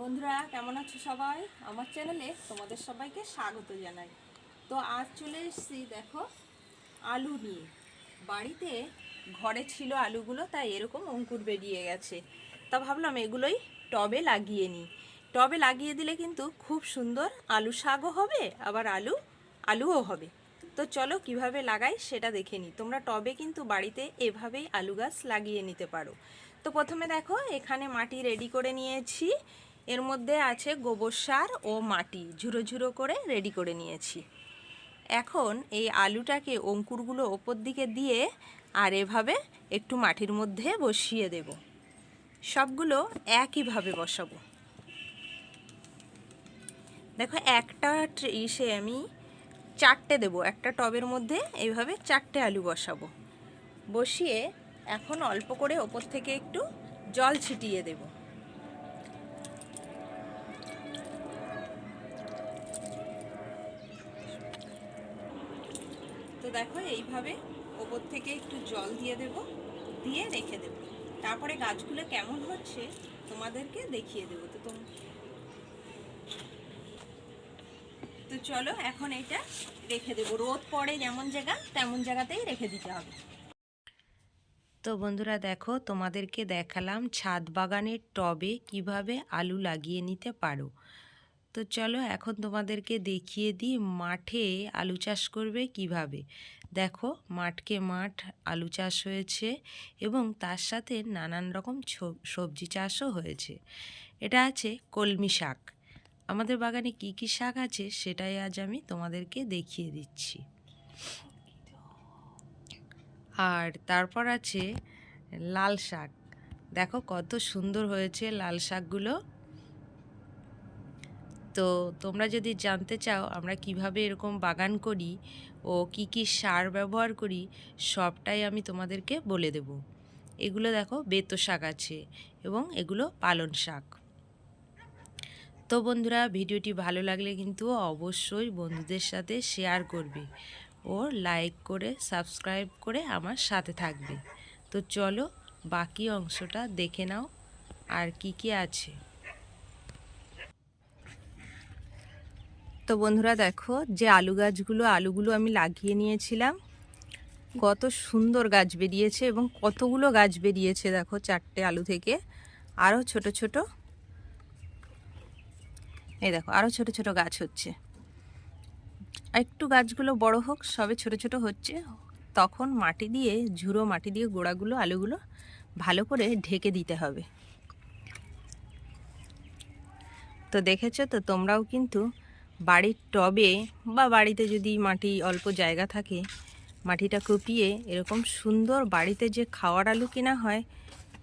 বন্ধুরা, কেমন আছো সবাই? আমার চ্যানেলে তোমাদের সবাইকে স্বাগত জানাই। তো আজ চলে এসেছি, দেখো, আলু নিয়ে। বাড়িতে ঘরে ছিল আলুগুলো, তাই এরকম অঙ্কুর বেরিয়ে গেছে। তা ভাবলাম এগুলোই টবে লাগিয়ে নিই। টবে লাগিয়ে দিলে কিন্তু খুব সুন্দর আলু শাকও হবে, আবার আলু, আলুও হবে। তো চলো কীভাবে লাগাই সেটা দেখে নিই। তোমরা টবে কিন্তু বাড়িতে এভাবেই আলু গাছ লাগিয়ে নিতে পারো। তো প্রথমে দেখো, এখানে মাটি রেডি করে নিয়েছি। এর মধ্যে আছে গোবর সার ও মাটি। ঝুরো ঝুরো করে রেডি করে নিয়েছি। এখন এই আলুটাকে অঙ্কুরগুলো ওপর দিকে দিয়ে আর এভাবে একটু মাটির মধ্যে বসিয়ে দেব। সবগুলো একইভাবে বসাবো। দেখো, একটা ইসে আমি চারটে দেব। একটা টবের মধ্যে এইভাবে চারটে আলু বসাবো। বসিয়ে এখন অল্প করে ওপর থেকে একটু জল ছিটিয়ে দেব। তো দেখো, এইভাবে ওপর থেকে একটু জল দিয়ে দেব, দিয়ে রেখে দেব। তারপরে গাছগুলো কেমন হচ্ছে তোমাদেরকে দেখিয়ে দেবো। তো তো চলো, এখন এটা রেখে দেবো। রোদ পড়ে যেমন জায়গা, তেমন জায়গাতেই রেখে দিতে হবে। তো বন্ধুরা দেখো, তোমাদেরকে দেখালাম ছাদ বাগানের টবে কীভাবে আলু লাগিয়ে নিতে পারো। তো চলো এখন তোমাদেরকে দেখিয়ে দিই মাঠে আলু চাষ করবে কীভাবে। দেখো মাঠকে মাঠ আলু চাষ হয়েছে এবং তার সাথে নানান রকম সবজি চাষও হয়েছে। এটা আছে কলমি শাক। আমাদের বাগানে কি কি শাক আছে সেটাই আজ আমি তোমাদেরকে দেখিয়ে দিচ্ছি। আর তারপর আছে লাল শাক। দেখো কত সুন্দর হয়েছে লাল শাকগুলো। তো তোমরা যদি জানতে চাও আমরা কীভাবে এরকম বাগান করি ও কি কি সার ব্যবহার করি, সবটাই আমি তোমাদেরকে বলে দেব। এগুলো দেখো বেতো শাক আছে এবং এগুলো পালন শাক। তো বন্ধুরা, ভিডিওটি ভালো লাগলে কিন্তু অবশ্যই বন্ধুদের সাথে শেয়ার করবে ও লাইক করে, সাবস্ক্রাইব করে আমার সাথে থাকবে। তো চলো বাকি অংশটা দেখে নাও আর কি কি আছে। তো বন্ধুরা দেখো, যে আলু গাছগুলো, আলুগুলো আমি লাগিয়ে নিয়েছিলাম, কত সুন্দর গাছ বেরিয়েছে এবং কতগুলো গাছ বেরিয়েছে দেখো চারটে আলু থেকে। আরও ছোট ছোট, এই দেখো আরও ছোট ছোট গাছ হচ্ছে। একটু গাছগুলো বড় হোক, সবে ছোট ছোট হচ্ছে, তখন মাটি দিয়ে, ঝুড়ো মাটি দিয়ে গোড়াগুলো, আলুগুলো ভালো করে ঢেকে দিতে হবে। তো দেখেছ তো, তোমরাও কিন্তু বাড়ির টবে বা বাড়িতে যদি মাটি অল্প জায়গা থাকে, মাটিটা কুপিয়ে এরকম সুন্দর বাড়িতে যে খাওয়ার আলু কেনা হয়,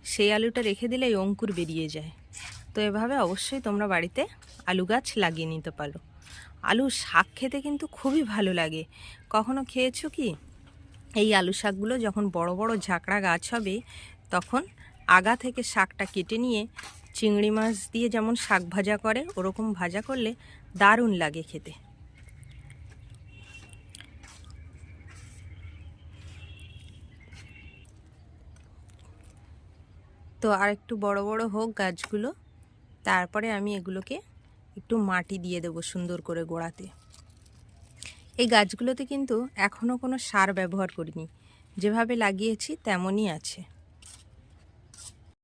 সেই আলুটা রেখে দিলেই অঙ্কুর বেরিয়ে যায়। তো এভাবে অবশ্যই তোমরা বাড়িতে আলু গাছ লাগিয়ে নিতে পারো। আলু শাক খেতে কিন্তু খুবই ভালো লাগে। কখনো খেয়েছো কি? এই আলু শাকগুলো যখন বড় বড় ঝাঁকড়া গাছ হবে, তখন আগা থেকে শাকটা কেটে নিয়ে চিংড়ি মাছ দিয়ে যেমন শাক ভাজা করে, ওরকম ভাজা করলে দারুণ লাগে খেতে। তো আর একটু বড় বড় হোক গাছগুলো, তারপরে আমি এগুলোকে একটু মাটি দিয়ে দেবো সুন্দর করে গোড়াতে। এই গাছগুলোতে কিন্তু এখনও কোনো সার ব্যবহার করিনি। যেভাবে লাগিয়েছি তেমনই আছে।